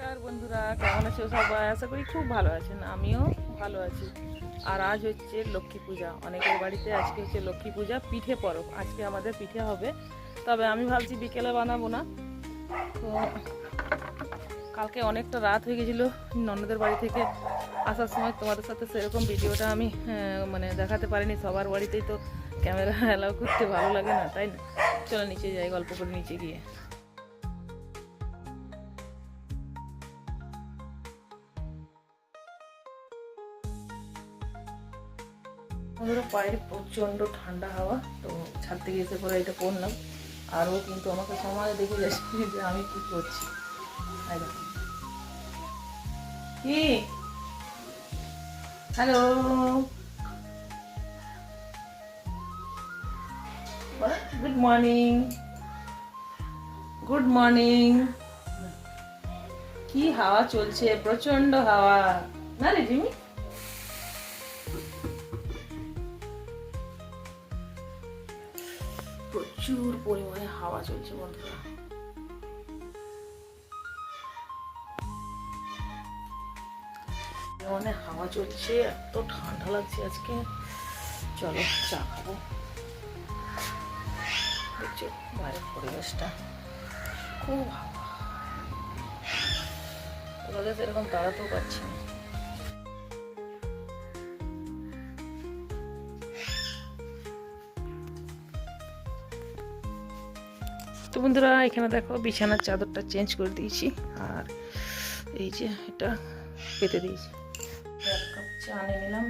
নমস্কার বন্ধুরা, কেমন আছো সবাই? আশা করি খুব ভালো আছেন, আমিও ভালো আছি। আর আজ হচ্ছে লক্ষ্মী পূজা, অনেকের বাড়িতে আজকে হচ্ছে লক্ষ্মী পূজা, পিঠে পরব। আজকে আমাদের পিঠে হবে। তবে আমি ভাবছি বিকেলে বানাবো না। তো কালকে অনেকটা রাত হয়ে গেছিল ননদের বাড়ি থেকে আসার সময়। তোমাদের সাথে সেরকম ভিডিওটা আমি মানে দেখাতে পারিনি সবার বাড়িতেই তো ক্যামেরা অ্যালাউ করতে ভালো লাগে না, তাই না? চলো নিচে যাই, গল্প করে নিচে গিয়ে। বন্ধুরা বাইরে প্রচণ্ড ঠান্ডা হাওয়া, তো ছাদ থেকে এসে পরে এটা পরলাম আর ও কিন্তু আমাকে সময় দেখে যাচ্ছে যে আমি কি করছি। কি? Hello good morning good morning কি হাওয়া চলছে? প্রচণ্ড হাওয়া। না রে জিমি? পরিমাণে হাওয়া চলছে, বন্ধুরা। মানে হাওয়া চলছে, এত ঠান্ডা লাগছে আজকে। চলো চা খাব। দেখছ, বাইরের পরিবেশটা খুব হাওয়া তোমাদের সেরকম তাড়াতেও পাচ্ছি না। তো বন্ধুরা, এখানে দেখো বিছানার চাদরটা চেঞ্জ করে দিয়েছি আর এই যে এটা পেতে দিয়েছি। নিলাম।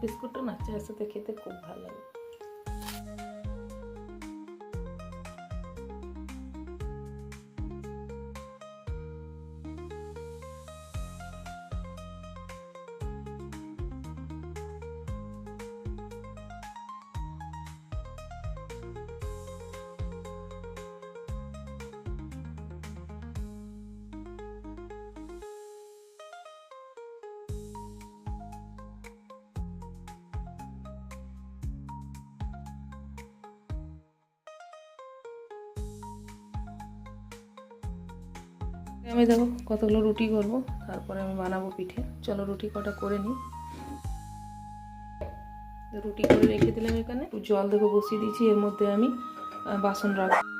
বিস্কুটটা না চায়ের সাথে খেতে খুব ভালো লাগে। আমি দেখো কতগুলো রুটি করব, তারপরে আমি বানাবো পিঠে। চলো রুটি কটা করে নিই। রুটি করে রেখে দিলাম এখানে। জল দেখো বসিয়ে দিয়েছি, এর মধ্যে আমি বাসন রাখব।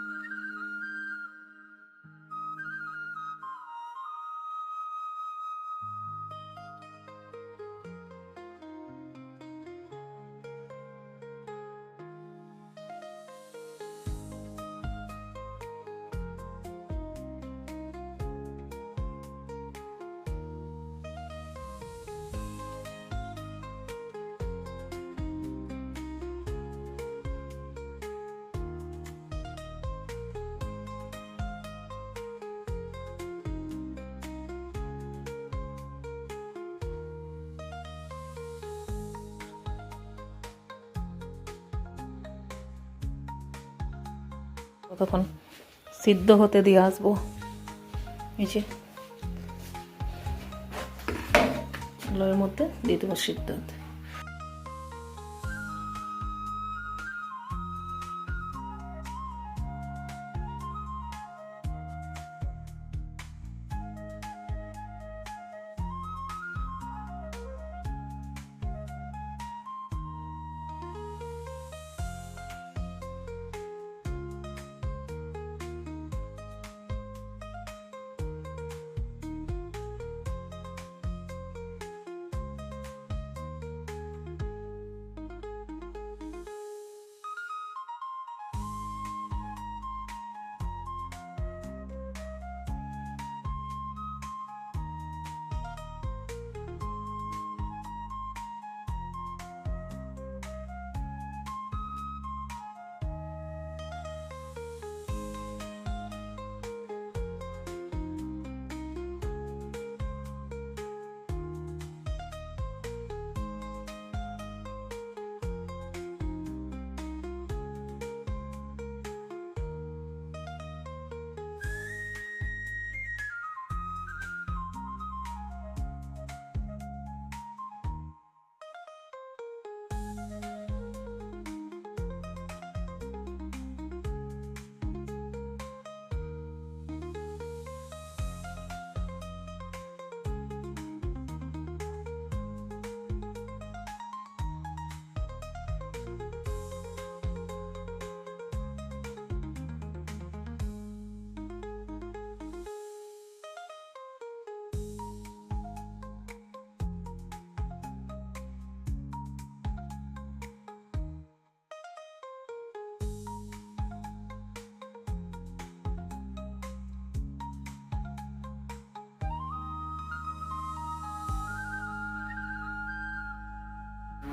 ততক্ষণ সিদ্ধ হতে দিয়ে আসব। এই যে মধ্যে দিয়ে দেবো সিদ্ধ হতে।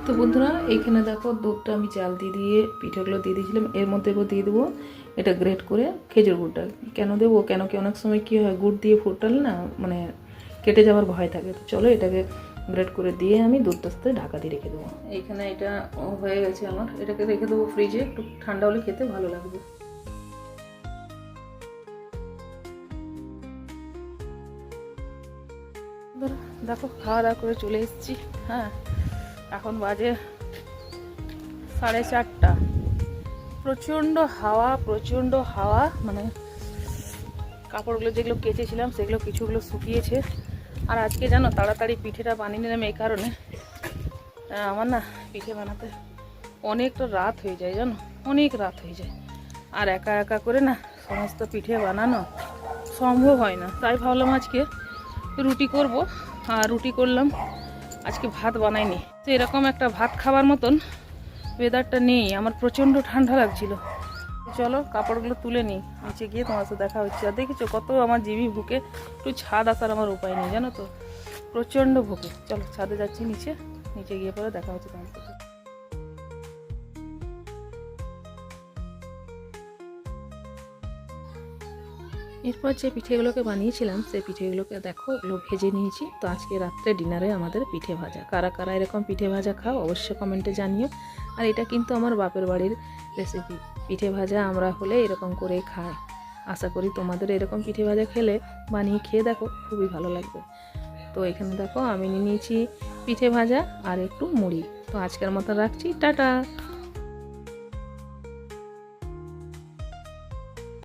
তো বন্ধুরা এইখানে দেখো দুধটা আমি চাল দিয়ে দিয়ে পিঠেগুলো দিয়ে দিয়েছিলাম। এর মধ্যে এবার দিয়ে দেবো এটা গ্রেট করে খেজুর গুড়টা। কেন দেবো? কেন কি অনেক সময় কী হয়, গুড় দিয়ে ফুটালে না মানে কেটে যাওয়ার ভয় থাকে। তো চলো এটাকে গ্রেট করে দিয়ে আমি দুধটা সাথে ঢাকা দিয়ে রেখে দেবো। এইখানে এটা হয়ে গেছে আমার। এটাকে রেখে দেবো ফ্রিজে একটু ঠান্ডা হলে খেতে ভালো লাগবে। দেখো খাওয়া দাওয়া করে চলে এসেছি। হ্যাঁ এখন বাজে সাড়ে চারটা। প্রচণ্ড হাওয়া প্রচণ্ড হাওয়া মানে কাপড়গুলো যেগুলো কেচেছিলাম সেগুলো কিছুগুলো শুকিয়েছে। আর আজকে জানো, তাড়াতাড়ি পিঠেটা বানিয়ে নিলাম এই কারণে। আমার না পিঠে বানাতে অনেকটা রাত হয়ে যায় জানো, অনেক রাত হয়ে যায়। আর একা একা করে না সমস্ত পিঠে বানানো সম্ভব হয় না। তাই ভাবলাম আজকে রুটি করব। আর রুটি করলাম, আজকে ভাত বানাইনি। তো এরকম একটা ভাত খাবার মতন ওয়েদারটা নেই। আমার প্রচণ্ড ঠান্ডা লাগছিল। চলো, কাপড়গুলো তুলে নিই। নিচে গিয়ে তোমার সাথে দেখা হচ্ছে। আর দেখেছ কত আমার জিমি ভুকে? একটু ছাদ আসার আমার উপায় নেই, জানো তো? প্রচণ্ড ভুকে। চলো, ছাদে যাচ্ছি নিচে। নিচে গিয়ে পরে দেখা হচ্ছে তোমার সাথে। এরপর যে পিঠেগুলোকে বানিয়েছিলাম, সেই পিঠেগুলোকে দেখো ওগুলো ভেজে নিয়েছি। তো আজকে রাত্রে ডিনারে আমাদের পিঠে ভাজা। কারা কারা এরকম পিঠে ভাজা খাও অবশ্যই কমেন্টে জানিও। আর এটা কিন্তু আমার বাপের বাড়ির রেসিপি পিঠে ভাজা আমরা হলে এরকম করে খাই। আশা করি তোমাদের এরকম পিঠে ভাজা খেলে বানিয়ে খেয়ে দেখো, খুবই ভালো লাগবে। তো এখানে দেখো, আমি নিয়ে নিয়েছি পিঠে ভাজা আর একটু মুড়ি। তো আজকের মতো রাখছি, টাটা!